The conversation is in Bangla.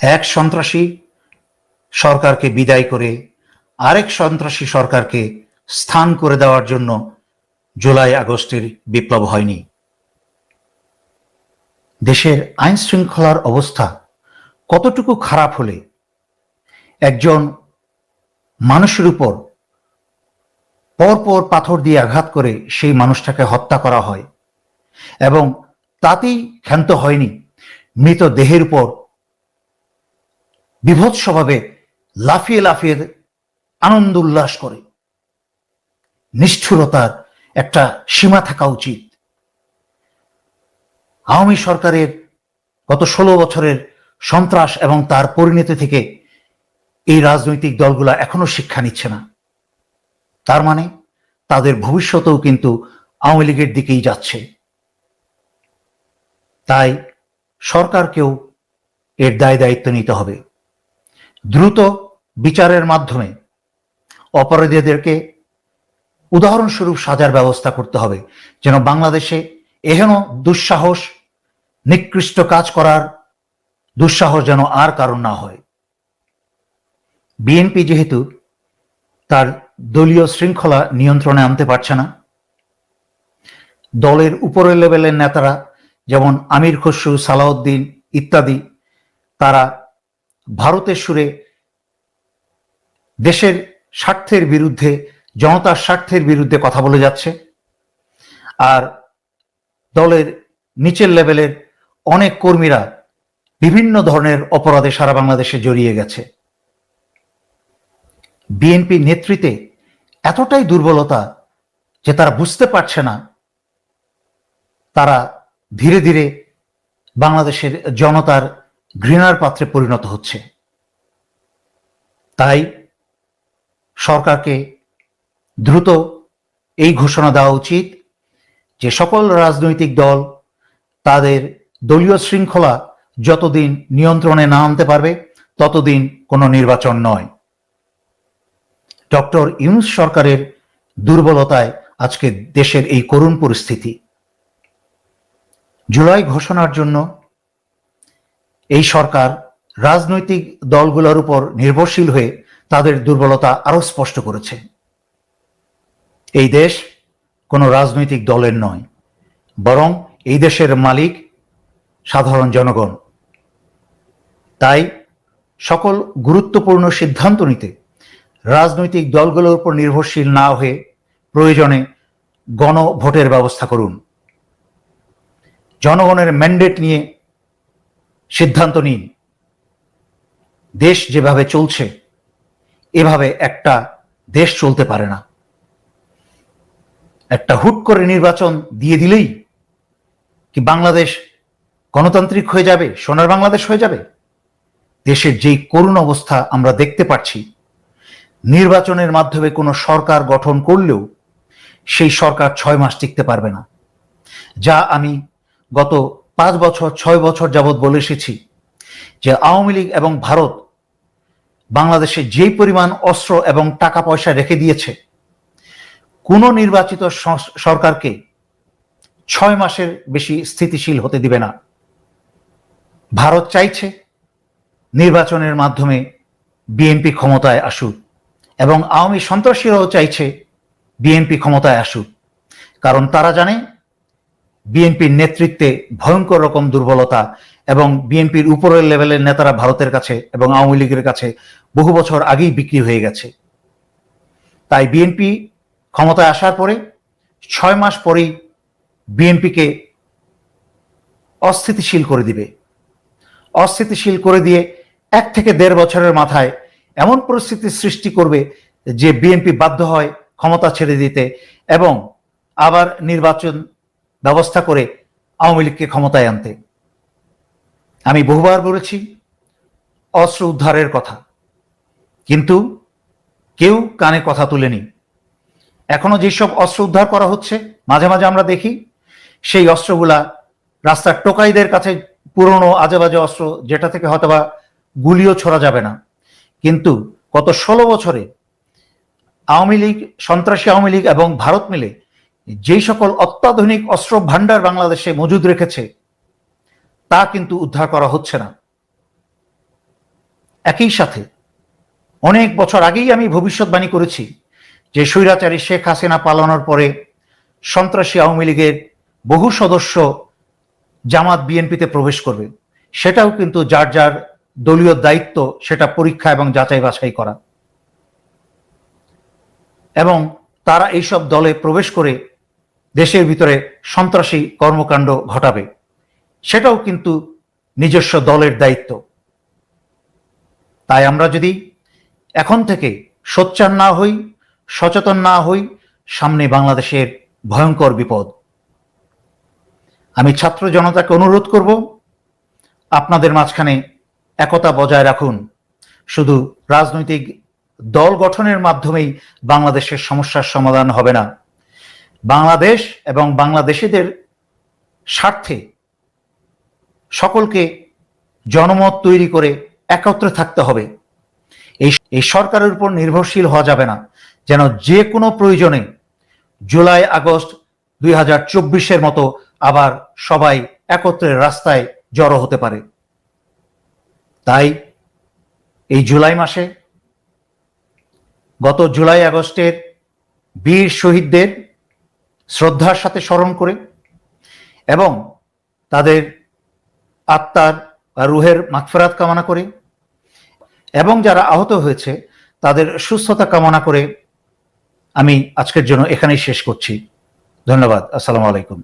এক সন্ত্রাসী সরকারকে বিদায় করে আরেক সন্ত্রাসী সরকারকে স্থান করে দেওয়ার জন্য জুলাই আগস্টের বিপ্লব হয়নি। দেশের আইন শৃঙ্খলার অবস্থা কতটুকু খারাপ হলে একজন মানুষের উপর পরপর পাথর দিয়ে আঘাত করে সেই মানুষটাকে হত্যা করা হয় এবং তাতেই ক্ষান্ত হয়নি। মৃত দেহের উপর বিভৎসভাবে লাফিয়ে লাফিয়ে আনন্দ উল্লাস করে। নিষ্ঠুরতার একটা সীমা থাকা উচিত। আওয়ামী সরকারের গত ষোলো বছরের সন্ত্রাস এবং তার পরিণতি থেকে এই রাজনৈতিক দলগুলো এখনও শিক্ষা নিচ্ছে না। তার মানে তাদের ভবিষ্যতেও কিন্তু আওয়ামী লীগের দিকেই যাচ্ছে। তাই সরকারকেও এর দায় দায়িত্ব নিতে হবে। দ্রুত বিচারের মাধ্যমে অপরাধীদেরকে উদাহরণস্বরূপ সাজার ব্যবস্থা করতে হবে, যেন বাংলাদেশে এহেন দুঃসাহস, নিকৃষ্ট কাজ করার দুঃসাহস যেন আর কারণ না হয়। বিএনপি যেহেতু তার দলীয় শৃঙ্খলা নিয়ন্ত্রণে আনতে পারছে না, দলের উপরের লেভেলের নেতারা যেমন আমির খসরু, সালাউদ্দিন ইত্যাদি, তারা ভারতের সুরে দেশের স্বার্থের বিরুদ্ধে, জনতার স্বার্থের বিরুদ্ধে কথা বলে যাচ্ছে। আর দলের নিচের লেভেলের অনেক কর্মীরা বিভিন্ন ধরনের অপরাধে সারা বাংলাদেশে জড়িয়ে গেছে। বিএনপি নেতৃত্বে এতটাই দুর্বলতা যে তারা বুঝতে পারছে না, তারা ধীরে ধীরে বাংলাদেশের জনতার ঘৃণার পাত্রে পরিণত হচ্ছে। তাই সরকারকে দ্রুত এই ঘোষণা দেওয়া উচিত যে সকল রাজনৈতিক দল তাদের দলীয় শৃঙ্খলা যতদিন নিয়ন্ত্রণে না আনতে পারবে, ততদিন কোনো নির্বাচন নয়। ডক্টর ইউনুস সরকারের দুর্বলতায় আজকে দেশের এই করুণ পরিস্থিতি। জুলাই ঘোষণার জন্য এই সরকার রাজনৈতিক দলগুলোর উপর নির্ভরশীল হয়ে তাদের দুর্বলতা আরও স্পষ্ট করেছে। এই দেশ কোনো রাজনৈতিক দলের নয়, বরং এই দেশের মালিক সাধারণ জনগণ। তাই সকল গুরুত্বপূর্ণ সিদ্ধান্ত নিতে রাজনৈতিক দলগুলোর উপর নির্ভরশীল না হয়ে প্রয়োজনে গণভোটের ব্যবস্থা করুন। জনগণের ম্যান্ডেট নিয়ে সিদ্ধান্ত নিন। দেশ যেভাবে চলছে, এভাবে একটা দেশ চলতে পারে না। একটা হুট করে নির্বাচন দিয়ে দিলেই কি বাংলাদেশ গণতান্ত্রিক হয়ে যাবে, সোনার বাংলাদেশ হয়ে যাবে? দেশের যেই করুণ অবস্থা আমরা দেখতে পাচ্ছি, নির্বাচনের মাধ্যমে কোনো সরকার গঠন করলেও সেই সরকার ছয় মাস টিকতে পারবে না। যা আমি গত পাঁচ বছর, ছয় বছর যাবৎ বলে এসেছি যে আওয়ামী লীগ এবং ভারত বাংলাদেশে যেই পরিমাণ অস্ত্র এবং টাকা পয়সা রেখে দিয়েছে, কোন নির্বাচিত সরকারকে ছয় মাসের বেশি স্থিতিশীল হতে দিবে না। ভারত চাইছে নির্বাচনের মাধ্যমে বিএনপি ক্ষমতায় আসুক এবং আওয়ামী সন্ত্রাসীরাও চাইছে বিএনপি ক্ষমতায় আসুক। কারণ তারা জানে বিএনপির নেতৃত্বে ভয়ঙ্কর রকম দুর্বলতা এবং বিএনপির উপরের লেভেলের নেতারা ভারতের কাছে এবং আওয়ামী লীগের কাছে বহু বছর আগেই বিক্রি হয়ে গেছে। তাই বিএনপি ক্ষমতায় আসার পরে ছয় মাস পরেই বিএনপিকে অস্থিতিশীল করে দিবে। অস্থিতিশীল করে দিয়ে এক থেকে দেড় বছরের মাথায় এমন পরিস্থিতির সৃষ্টি করবে যে বিএনপি বাধ্য হয় ক্ষমতা ছেড়ে দিতে এবং আবার নির্বাচন ব্যবস্থা করে আওয়ামী লীগকে ক্ষমতায় আনতে। আমি বহুবার বলেছি, অস্ত্র উদ্ধারের কথা। কিন্তু কেউ কানে কথা তুলেনি। এখনও যেসব অস্ত্র উদ্ধার করা হচ্ছে, মাঝে মাঝে আমরা দেখি, সেই অস্ত্রগুলা রাস্তার টোকাইদের কাছে পুরনো আজেবাজে অস্ত্র, যেটা থেকে হয়তোবা গুলিও ছড়া যাবে না। কিন্তু গত ষোলো বছরে আওয়ামী লীগ, সন্ত্রাসী আওয়ামী লীগ এবং ভারত মিলে যেই সকল অত্যাধুনিক অস্ত্র ভান্ডার বাংলাদেশে মজুদ রেখেছে, তা কিন্তু উদ্ধার করা হচ্ছে না। একই সাথে, অনেক বছর আগেই আমি ভবিষ্যৎবাণী করেছি যে স্বৈরাচারী শেখ হাসিনা পালানোর পরে সন্ত্রাসী আওয়ামী লীগের বহু সদস্য জামাত বিএনপিতে প্রবেশ করবে। সেটাও কিন্তু যার যার দলীয় দায়িত্ব, সেটা পরীক্ষা এবং যাচাই বাছাই করা। এবং তারা এইসব দলে প্রবেশ করে দেশের ভিতরে সন্ত্রাসী কর্মকাণ্ড ঘটাবে। সেটাও কিন্তু নিজস্ব দলের দায়িত্ব। তাই আমরা যদি এখন থেকে সোচ্চার না হই, সচেতন না হই, সামনে বাংলাদেশের ভয়ঙ্কর বিপদ। আমি ছাত্র জনতাকে অনুরোধ করব, আপনাদের মাঝখানে একতা বজায় রাখুন। শুধু রাজনৈতিক দল গঠনের মাধ্যমেই বাংলাদেশের সমস্যার সমাধান হবে না। বাংলাদেশ এবং বাংলাদেশিদের স্বার্থে সকলকে জনমত তৈরি করে একত্রে থাকতে হবে। এই এই সরকারের উপর নির্ভরশীল হওয়া যাবে না। যেন যে কোনো প্রয়োজনে জুলাই, আগস্ট দুই হাজার চব্বিশের মতো আবার সবাই একত্রে রাস্তায় জড়ো হতে পারে। তাই এই জুলাই মাসে গত জুলাই, আগস্টের বীর শহীদদের শ্রদ্ধার সাথে স্মরণ করে এবং তাদের আত্মার বা রুহের মাগফেরাত কামনা করে এবং যারা আহত হয়েছে, তাদের সুস্থতা কামনা করে আমি আজকের জন্য এখানেই শেষ করছি। ধন্যবাদ। আসসালামু আলাইকুম।